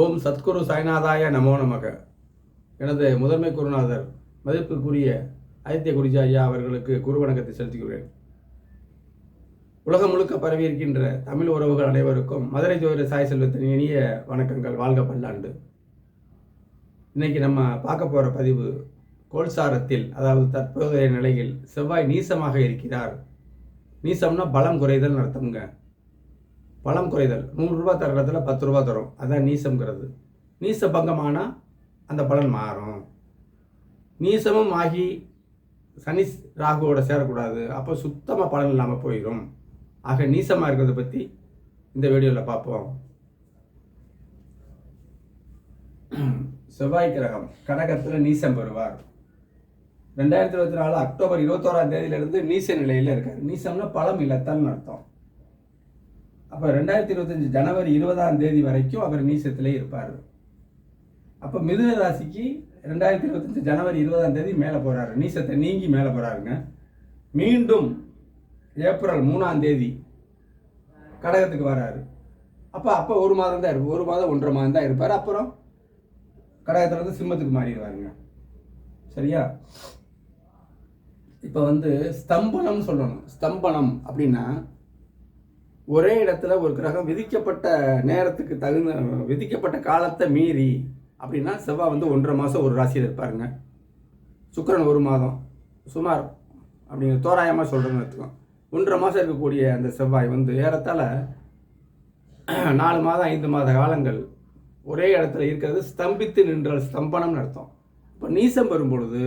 ஓம் சத்குரு சாய்நாதாய நமோ நமக. எனது முதன்மை குருநாதர் மதிப்புக்குரிய ஆதித்ய குருஜி ஐயா அவர்களுக்கு குரு வணக்கத்தை செலுத்துகிறேன் உலகம் முழுக்க பரவி இருக்கின்ற தமிழ் உறவுகள் அனைவருக்கும் மதுரை ஜோதிட சாய் செல்வத்தின் இனிய வணக்கங்கள் வாழ்க பல்லாண்டு. இன்னைக்கு நம்ம பார்க்க போகிற பதிவு கோல்சாரத்தில் அதாவது தற்போதைய நிலையில் செவ்வாய் நீசமாக இருக்கிறார். நீசம்னா பலம் குறைதல் நடத்துங்க பலம் குறைதல். நூறு ரூபாய் தர இடத்துல பத்து ரூபா தரும். அதான் நீசம்ங்கிறது. நீச பங்கமானால் அந்த பலன் மாறும். நீசமும் ஆகி சனி ராகுவோட சேரக்கூடாது. அப்போ சுத்தமாக பலன் இல்லாமல் போயிடும் ஆக நீசமாக இருக்கிறத பற்றி இந்த வீடியோவில் பார்ப்போம். செவ்வாய் கிரகம். கடகத்தில் நீசம் பெறுவார். ரெண்டாயிரத்தி இருபத்தி நாலு அக்டோபர் இருபத்தோராம் தேதியிலிருந்து நீச நிலையில் இருக்கார். நீசம்னா பழம் இழத்தல்னு அர்த்தம். அப்போ ரெண்டாயிரத்தி இருபத்தஞ்சி ஜனவரி இருபதாம் தேதி வரைக்கும் அவர் நீசத்திலே இருப்பார். அப்போ மிதுன ராசிக்கு ரெண்டாயிரத்தி இருபத்தஞ்சி ஜனவரி இருபதாம் தேதி மேலே போகிறாரு நீசத்தை நீங்கி மேலே போகிறாருங்க மீண்டும் ஏப்ரல் மூணாம் தேதி கடகத்துக்கு வராரு. அப்போ அப்போ ஒரு மாதம் தான் இருப்பார் ஒரு மாதம் ஒன்றரை மாதம் தான் இருப்பார். அப்புறம் கடகத்துலேருந்து சிம்மத்துக்கு மாறிடுவாருங்க. சரியா? இப்போ வந்து ஸ்தம்பனம் சொல்லணும். ஸ்தம்பனம் அப்படின்னா ஒரே இடத்துல ஒரு கிரகம் விதிக்கப்பட்ட நேரத்துக்கு தகுந்த விதிக்கப்பட்ட காலத்தை மீறி அப்படின்னா செவ்வாய் வந்து ஒன்றரை மாதம் ஒரு ராசியில் இருப்பாருங்க. சுக்கரன் ஒரு மாதம் சுமார் அப்படிங்கிற தோராயமாக சொல்கிறேன்னு வச்சுக்கோம் ஒன்றரை மாதம் இருக்கக்கூடிய அந்த செவ்வாய் வந்து ஏறத்தால் நாலு மாதம் ஐந்து மாத காலங்கள் ஒரே இடத்துல இருக்கிறது ஸ்தம்பித்து நின்றால் ஸ்தம்பனம்னு அர்த்தம். இப்போ நீசம் வரும் பொழுது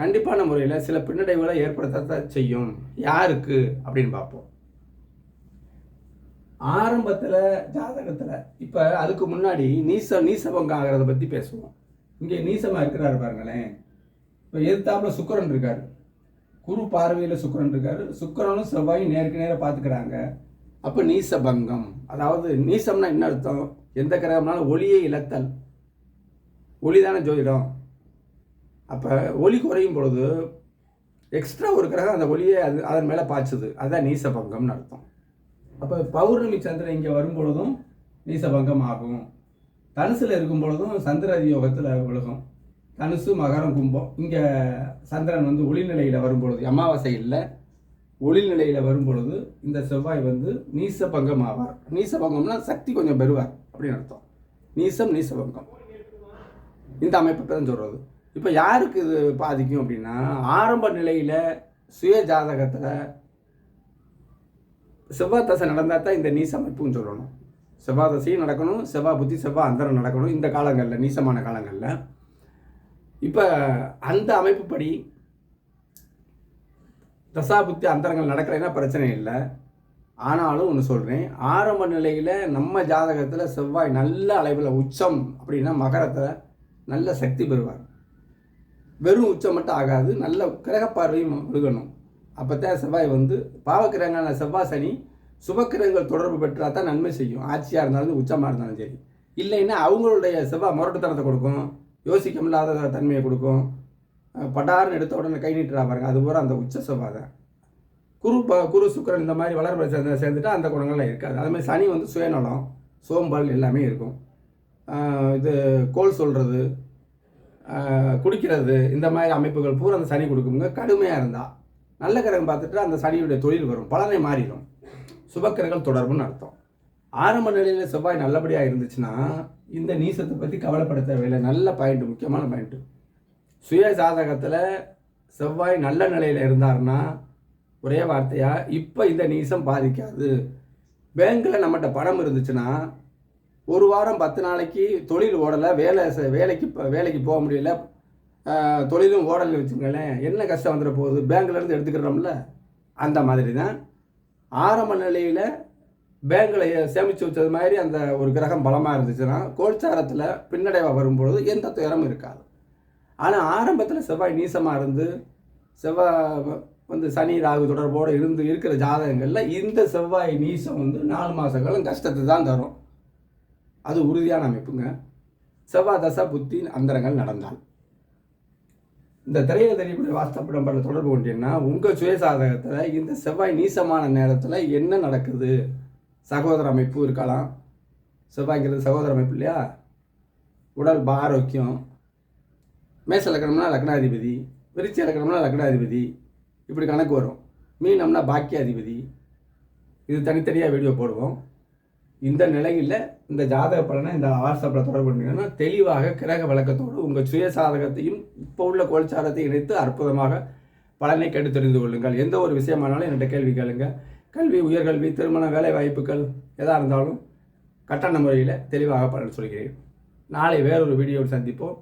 கண்டிப்பான முறையில் சில பின்னடைவுகளை ஏற்படுத்தத்தான் செய்யும். யாருக்கு அப்படின்னு பார்ப்போம். ஆரம்பத்தில் ஜாதகத்தில் இப்போ அதுக்கு முன்னாடி நீச நீசபங்கம் ஆகிறத பற்றி பேசுவோம். இங்கே நீசமாக இருக்கிறாரு பாருங்களேன். இப்போ எதிர்த்தாப்புல சுக்கரன் இருக்கார். குரு பார்வையில் சுக்கரன் இருக்கார். சுக்கரனும் செவ்வாயும் நேருக்கு நேராக பார்த்துக்கிறாங்க. அப்போ நீசபங்கம் அதாவது நீசம்னா என்ன அர்த்தம்? எந்த கிரகம்னாலும் ஒளியை இழத்தல். ஒளி தானே ஜோதிடம்? அப்போ ஒளி குறையும் பொழுது எக்ஸ்ட்ரா ஒரு கிரகம் அந்த ஒளியை அது அதன் மேலே பாய்ச்சுது. அதுதான் நீசபங்கம்னு அர்த்தம். அப்போ பௌர்ணமி சந்திரன் இங்கே வரும் பொழுதும் நீசபங்கம் ஆகும் தனுசில் இருக்கும் பொழுதும் சந்திர யோகத்தில் விழுகும். தனுசு மகரம் கும்பம். இங்கே சந்திரன் வந்து ஒளிநிலையில் வரும் பொழுது அமாவாசை இல்லை. ஒளிநிலையில் வரும் பொழுது இந்த செவ்வாய் வந்து நீசபங்கம் ஆவார் நீசபங்கம்னா சக்தி கொஞ்சம் பெறுவார் அப்படின்னு அர்த்தம். நீசம் நீசபங்கம். இந்த அமைப்பை தான் சொல்கிறது இப்போ யாருக்கு இது பாதிக்கும் அப்படின்னா ஆரம்ப நிலையில் சுய ஜாதகத்தில் செவ்வாய் தசை நடந்தால் தான் இந்த நீச அமைப்புன்னு சொல்லணும். செவ்வாய் தசையும் நடக்கணும் செவ்வாய் புத்தி செவ்வாய் அந்தரம் நடக்கணும் இந்த காலங்களில் நீசமான காலங்களில். இப்போ அந்த அமைப்புப்படி தசா புத்தி அந்தரங்கள் நடக்கலைன்னா பிரச்சனை இல்லை. ஆனாலும் ஒன்று சொல்கிறேன் ஆரம்ப நிலையில் நம்ம ஜாதகத்தில் செவ்வாய் நல்ல அளவில் உச்சம் அப்படின்னா மகரத்தில் நல்ல சக்தி பெறுவார். வெறும் உச்சம் மட்டும் ஆகாது நல்ல கிரக பார்வையும் விழுகணும் அப்போ தான் செவ்வாய் வந்து பாவக்கிரகங்களான செவ்வாய் சனி சுபக்கிரகங்கள் தொடர்பு பெற்றால் தான் நன்மை செய்யும். ஆட்சியாக இருந்தாலும் உச்சமாக இருந்தாலும் சரி. இல்லைன்னா அவங்களுடைய செவ்வாய் முரட்டுத்தனத்தை கொடுக்கும். யோசிக்க முடியாத தன்மையை கொடுக்கும். படார்னு எடுத்த உடனே கை நீட்டுறா பாருங்க. அது பூரா அந்த உச்ச செவ்வாய் தான். குரு ப குரு சுக்கரன் இந்த மாதிரி வளர்ப்பு சேர்ந்து சேர்ந்துட்டா அந்த குணங்கள்லாம் இருக்காது. அது மாதிரி சனி வந்து சுயநலம் சோம்பல் எல்லாமே இருக்கும். இது கோல் சொல்கிறது குடிக்கிறது இந்த மாதிரி அமைப்புகள் பூரா அந்த சனி கொடுக்குங்க. கடுமையாக இருந்தால் நல்ல கிரகம் பார்த்துட்டு அந்த சனியுடைய தொழில் வரும் பலனை மாறிடும். சுபக்கிரகங்கள் தொடர்புன்னு அர்த்தம். ஆரம்ப நிலையில் செவ்வாய் நல்லபடியாக இருந்துச்சுன்னா இந்த நீசத்தை பற்றி கவலைப்பட தேவையில்லை நல்ல பாயிண்ட் முக்கியமான பாயிண்ட்டு சுய ஜாதகத்தில் செவ்வாய் நல்ல நிலையில் இருந்தார்னா ஒரே வார்த்தையாக இப்போ இந்த நீசம் பாதிக்காது. பேங்க்கில் நம்மகிட்ட பணம் இருந்துச்சுன்னா ஒரு வாரம் பத்து நாளைக்கு தொழில் ஓடலை வேலை வேலைக்கு வேலைக்கு போக முடியல தொழிலும் ஓடலை வச்சுங்களேன் என்ன கஷ்டம் வந்துட போகுது? பேங்க்லேருந்து எடுத்துக்கிறோம்ல? அந்த மாதிரி தான் ஆரம்ப நிலையில் பேங்கில் சேமித்து வச்சது மாதிரி அந்த ஒரு கிரகம் பலமாக இருந்துச்சுன்னா கோல்சாரத்தில் பின்னடைவாக வரும்பொழுது எந்த துயரமும் இருக்காது. ஆனால் ஆரம்பத்தில் செவ்வாய் நீசமாக இருந்து செவ்வாய் வந்து சனி ராகு தொடர்போடு இருந்து இருக்கிற ஜாதகங்களில் இந்த செவ்வாய் நீசம் வந்து நாலு மாதங்களும் கஷ்டத்தை தான் தரும். அது உறுதியான அமைப்புங்க. செவ்வாய் தசா புத்தி அந்தரங்கள் நடந்தால். இந்த திரையில தெரியக்கூடிய வாஸ்தப்ப நம்பரில் தொடர்பு கொண்டீங்கன்னா உங்கள் சுயசாதகத்தில் இந்த செவ்வாய் நீசமான நேரத்தில் என்ன நடக்குது? சகோதர அமைப்பு இருக்கலாம். செவ்வாய்ங்கிறது சகோதர அமைப்பு இல்லையா? உடல் ஆரோக்கியம். மேச லக்கணம்னா லக்னாதிபதி விருச்சி லக்கணம்னா லக்னாதிபதி. இப்படி கணக்கு வரும். மீனம்னா பாக்கியாதிபதி. இது தனித்தனியாக வீடியோ போடுவோம். இந்த நிலையில் இந்த ஜாதக பலனை இந்த வாட்ஸ்அப்பில் தொடர்பு பண்ணிங்கன்னா தெளிவாக கிரக வழக்கத்தோடு உங்கள் சுய சாதகத்தையும் இப்போ உள்ள கோல்சாரத்தை இணைத்து அற்புதமாக பலனை கெடு தெரிந்து கொள்ளுங்கள். எந்த ஒரு விஷயமானாலும் என்கிட்ட கேள்வி கேளுங்க. கல்வி உயர்கல்வி திருமண வேலை வாய்ப்புகள் எதாக இருந்தாலும் கட்டண முறையில் தெளிவாக பலன் சொல்கிறேன். நாளை வேறொரு வீடியோவில் சந்திப்போம்.